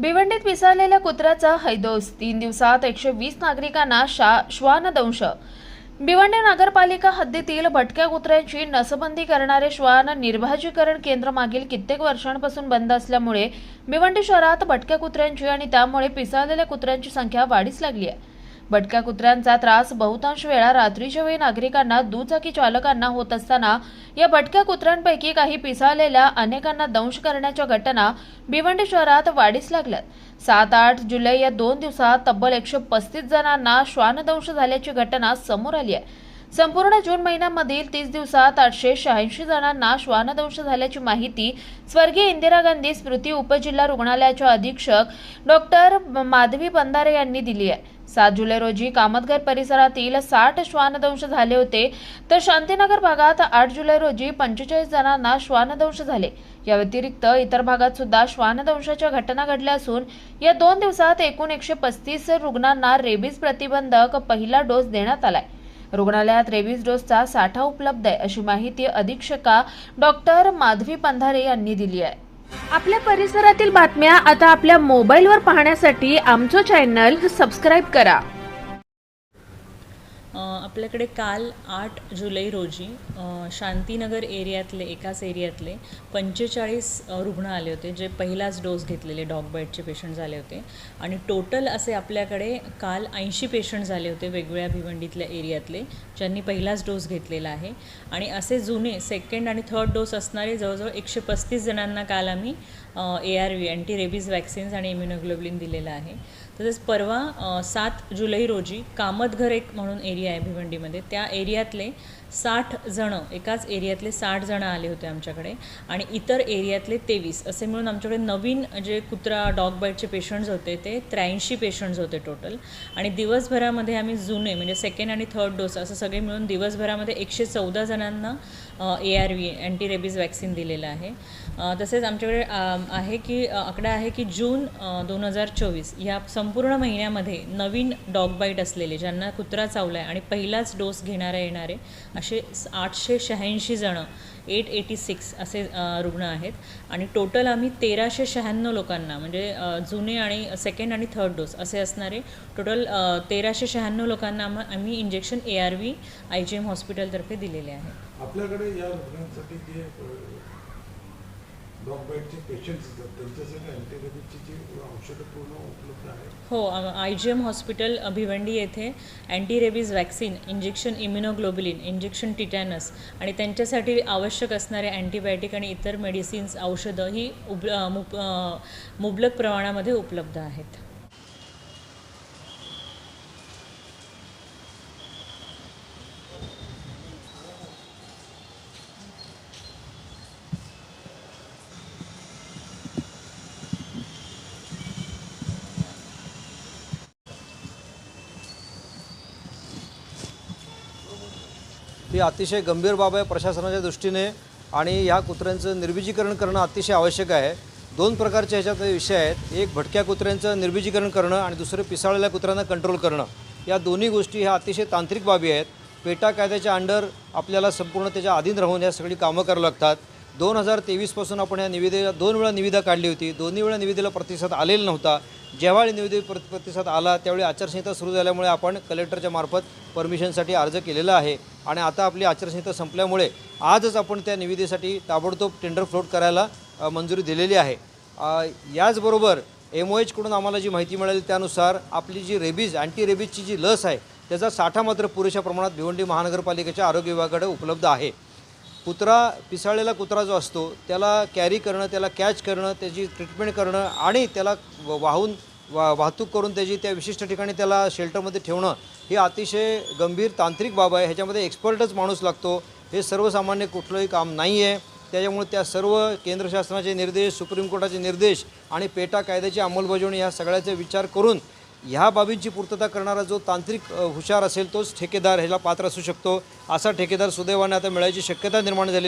भिवंडीत पिसाळलेल्या कुत्र्याचा हैदोस. तीन दिवसात एकशे वीस नागरिकांना शा श्वानदंश. भिवंडी नगरपालिका हद्दीतील भटक्या कुत्र्यांची नसबंदी करणारे श्वान निर्भाजीकरण केंद्र मागील कित्येक वर्षांपासून बंद असल्यामुळे भिवंडी शहरात भटक्या कुत्र्यांची आणि त्यामुळे पिसाळलेल्या कुत्र्यांची संख्या वाढीस लागली आहे. भटक्या कुत्र्यांचा त्रास बहुतांश वेळा रात्रीच्या वेळी नागरिकांना दुचाकी चालकांना होत असताना या भटक्या कुत्र्यांपैकी काही पिसाळलेल्या अनेकांना दंश करण्याच्या घटना भिवंडी शहरात वाढीस लागल्यात. सात आठ जुलै या दोन दिवसात तब्बल एकशे पस्तीस जणांना श्वानदंश झाल्याची घटना समोर आली आहे. संपूर्ण जून महिन्यामधील तीस दिवसात आठशे शहाऐंशी जणांना श्वानदंश झाल्याची माहिती स्वर्गीय इंदिरा गांधी स्मृती उपजिल्हा रुग्णालयाच्या अधीक्षक डॉक्टर माधवी बंधारे यांनी दिली आहे. सात जुलै रोजी कामतगर परिसरातील साठ श्वानदंश झाले होते तर शांतीनगर भागात आठ जुलै रोजी पंचेचाळीस जणांना श्वानदंश झाले. या व्यतिरिक्त इतर भागात सुद्धा श्वानदंशाच्या घटना घडल्या असून या दोन दिवसात एकूण एकशे पस्तीस रुग्णांना रेबीज प्रतिबंधक पहिला डोस देण्यात आलाय. रुग्णालयात रेबीज डोसचा साठा उपलब्ध आहे अशी माहिती अधीक्षका डॉक्टर माधवी पंधारे यांनी दिली आहे. आपल्या परिसरातील बातम्या आता आपल्या मोबाईलवर पाहण्यासाठी आमचं चॅनल सबस्क्राईब करा. आपल्याकडे काल आठ जुलै रोजी शांतीनगर एरियातले एकाच एरियातले पंचेचाळीस रुग्ण आले होते जे पहिलाच डोस घेतलेले डॉग बाईटचे पेशंट झाले होते. आणि टोटल असे आपल्याकडे काल ऐंशी पेशंट झाले होते वेगवेगळ्या भिवंडीतल्या एरियातले ज्यांनी पहिलाच डोस घेतलेला आहे. आणि असे जुने सेकंड आणि थर्ड डोस असणारे जवळजवळ एकशे पस्तीस जणांना काल आम्ही A R V anti rabies vaccines आणि इम्युनोग्लोबलिन दिलेलं आहे. तसेच परवा सात जुलै रोजी कामतघर एक म्हणून एरिया आहे भिवंडीमध्ये त्या एरियातले साठ जणं एकाच एरियातले साठ जणं आले होते आमच्याकडे आणि इतर एरियातले तेवीस. असे मिळून आमच्याकडे नवीन जे कुत्रा डॉग बाईटचे पेशंट्स होते ते त्र्याऐंशी पेशंट्स होते टोटल आणि दिवसभरामध्ये आम्ही जुने म्हणजे सेकंड आणि थर्ड डोस असं सगळे मिळून दिवसभरामध्ये एकशे चौदा जणांना A R V anti rabies vaccine दिलेलं आहे. तसेच आमच्याकडे आहे की आकडा आहे की जून दोन हजार चोवीस या संपूर्ण महिन्यामध्ये नवीन डॉग बाईट असलेले ज्यांना कुत्रा चावला आहे आणि पहिलाच डोस घेणारे येणारे असे आठशे शहाऐंशी जणं एट एटी सिक्स असे रुग्ण आहेत. आणि टोटल आम्ही तेराशे शहाण्णव लोकांना म्हणजे जुने आणि सेकंड आणि थर्ड डोस असे असणारे टोटल तेराशे शहाण्णव लोकांना आम्हा आम्ही injection A R V I G M हॉस्पिटलतर्फे दिलेले आहे. आपल्याकडे या रुग्णांसाठी जे डॉग बाईटचे पेशंट्स असतात त्यांच्यासाठी अँटीबायोटिकची जी औषधं पूर्ण उपलब्ध आहेत. हो I G M hospital Bhiwandi येथे anti rabies vaccine injection immunoglobulin injection tetanus आणि त्यांच्यासाठी आवश्यक असणारे अँटीबायोटिक आणि इतर मेडिसिन्स औषधं ही उब मुबलक प्रमाणामध्ये उपलब्ध आहेत. ही अतिशय गंभीर बाब आहे प्रशासनाच्या दृष्टीने आणि ह्या कुत्र्यांचं निर्बीजीकरण करणं अतिशय आवश्यक आहे. दोन प्रकारचे ह्याच्यात विषय आहेत. एक भटक्या कुत्र्यांचं निर्बीजीकरण करणं आणि दुसरं पिसाळलेल्या कुत्र्यांना कंट्रोल करणं. या दोन्ही गोष्टी ह्या अतिशय तांत्रिक बाबी आहेत. पेटा कायद्याच्या अंडर आपल्याला संपूर्ण त्याच्या अधीन राहून या सगळी कामं करावं लागतात. दोन हजार तेवीसपासून आपण या निविदेला दोन वेळा निविदा काढली होती. दोन्ही वेळा निविदेला प्रतिसाद आलेला नव्हता. जेव्हा निवेदी प्रत प्रतिसाद आला त्यावेळी आचारसंहिता सुरू झाल्यामुळे आपण कलेक्टरच्या मार्फत परमिशनसाठी अर्ज केलेला आहे. आणि आता आपली आचारसंहिता संपल्यामुळे आजच आपण त्या निविदेसाठी ताबडतोब टेंडर फ्लोट करायला मंजुरी दिलेली आहे. याचबरोबर एम ओ एचकडून आम्हाला जी माहिती मिळाली त्यानुसार आपली जी रेबीज अँटी रेबीजची जी लस आहे त्याचा साठा मात्र पुरेशा प्रमाणात भिवंडी महानगरपालिकेच्या आरोग्य विभागाकडे उपलब्ध आहे. कुत्रा पिसाळलेला कुत्रा जो असतो त्याला कॅरी करणं त्याला कॅच करणं त्याची ट्रीटमेंट करणं आणि त्याला वाहून वा वाहतूक करून त्याची त्या विशिष्ट ठिकाणी त्याला शेल्टरमध्ये ठेवणं ही अतिशय गंभीर तांत्रिक बाब आहे. ह्याच्यामध्ये एक्सपर्टच माणूस लागतो. हे सर्वसामान्य कुठलंही काम नाही आहे त्याच्यामुळे त्या सर्व केंद्र शासनाचे निर्देश सुप्रीम कोर्टाचे निर्देश आणि पेटा कायद्याची अंमलबजावणी या सगळ्याचा विचार करून ह्या बाबींची पूर्तता करणारा जो तांत्रिक हुशार असेल तोच ठेकेदार ह्याला पात्र असू शकतो. असा ठेकेदार सुदैवाने आता मिळायची शक्यता निर्माण झालेली